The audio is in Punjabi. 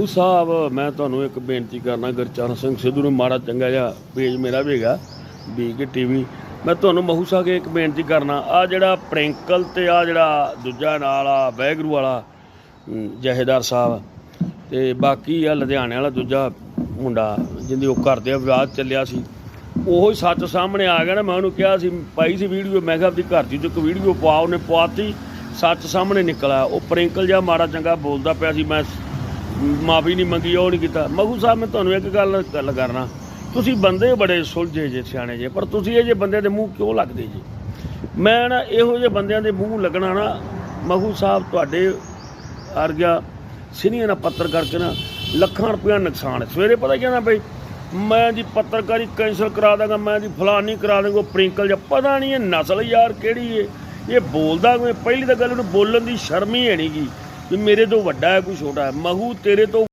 ਗੁਰੂ ਸਾਹਿਬ, ਮੈਂ ਤੁਹਾਨੂੰ ਇੱਕ ਬੇਨਤੀ ਕਰਨਾ, ਗੁਰਚਰਨ ਸਿੰਘ ਸਿੱਧੂ ਨੂੰ ਮਾੜਾ ਚੰਗਾ ਜਿਹਾ ਪੇਜ ਮੇਰਾ ਵੀ ਹੈਗਾ ਬੀਕੇ ਟੀਵੀ। ਮੈਂ ਤੁਹਾਨੂੰ ਮਹੂ ਸਾਹਿਬ ਇੱਕ ਬੇਨਤੀ ਕਰਨਾ, ਆ ਜਿਹੜਾ ਪ੍ਰਿੰਕਲ ਤੇ ਆ ਜਿਹੜਾ ਦੂਜਾ ਨਾਲ ਆ ਵੈਗਰੂ ਵਾਲਾ ਜਹੇਦਾਰ ਸਾਹਿਬ, ਤੇ ਬਾਕੀ ਆ ਲੁਧਿਆਣੇ ਵਾਲਾ ਦੂਜਾ ਮੁੰਡਾ, ਜਿੰਦੀ ਉਹ ਕਰਦੇ ਆ, ਵਿਵਾਦ ਚੱਲਿਆ ਸੀ। ਉਹੋ ਸੱਚ ਸਾਹਮਣੇ ਆ ਗਿਆ ਨਾ, ਮੈਂ ਉਹਨੂੰ ਕਿਹਾ ਸੀ ਪਾਈ ਸੀ ਵੀਡੀਓ, ਮੈਂ ਕਿਹਾ ਆਪਣੀ ਘਰ ਦੀ ਇੱਕ ਵੀਡੀਓ ਪਵਾ ਉਹਨੇ ਪਵਾਤੀ ਸੱਚ ਸਾਹਮਣੇ ਨਿਕਲਿਆ। ਉਹ ਪ੍ਰਿੰਕਲ ਜਿਹਾ ਮਾੜਾ ਚੰਗਾ ਬੋਲਦਾ ਪਿਆ ਸੀ, ਮੈਂ ਮਾਫੀ ਨਹੀਂ ਮੰਗੀ, ਉਹ ਨਹੀਂ ਕੀਤਾ। ਮਗੂ ਸਾਹਿਬ, ਮੈਂ ਤੁਹਾਨੂੰ ਇੱਕ ਗੱਲ ਗੱਲ ਕਰਨਾ। ਤੁਸੀਂ ਬੰਦੇ ਬੜੇ ਸੁਲਝੇ ਜੇ, ਸਿਆਣੇ ਜੇ, ਪਰ ਤੁਸੀਂ ਇਹ ਜੇ ਬੰਦਿਆਂ ਦੇ ਮੂੰਹ ਕਿਉਂ ਲੱਗਦੇ ਜੀ? ਮੈਂ ਨਾ ਇਹੋ ਜਿਹੇ ਬੰਦਿਆਂ ਦੇ ਮੂੰਹ ਲੱਗਣਾ ਨਾ, ਮਗੂ ਸਾਹਿਬ, ਤੁਹਾਡੇ ਅਰ ਗਿਆ ਸੀਨੀਅਰ ਨਾਲ ਪੱਤਰ ਕਰਕੇ ਨਾ ਲੱਖਾਂ ਰੁਪਇਆ ਨੁਕਸਾਨ ਸਵੇਰੇ ਪਤਾ ਕੀ ਕਹਿੰਦਾ ਬਈ, ਮੈਂ ਜੀ ਪੱਤਰਕਾਰੀ ਕੈਂਸਲ ਕਰਾ ਦਾਂਗਾ, ਮੈਂ ਜੀ ਫਲਾਨੀ ਕਰਾ ਦਾਂਗਾ, ਉਹ ਪ੍ਰਿੰਕਲ ਜਾਂ ਪਤਾ ਨਹੀਂ ਇਹ ਨਸਲ ਯਾਰ ਕਿਹੜੀ ਏ। ਇਹ ਬੋਲਦਾ ਕੋਈ, ਪਹਿਲੀ ਤਾਂ ਗੱਲ ਉਹਨੂੰ ਬੋਲਣ ਦੀ ਸ਼ਰਮ ਹੀ ਹੈ ਨਹੀਂਗੀ ਵੀ ਮੇਰੇ ਤੋਂ ਵੱਡਾ ਹੈ ਕੋਈ ਛੋਟਾ ਹੈ। ਮਹੂ ਤੇਰੇ ਤੋਂ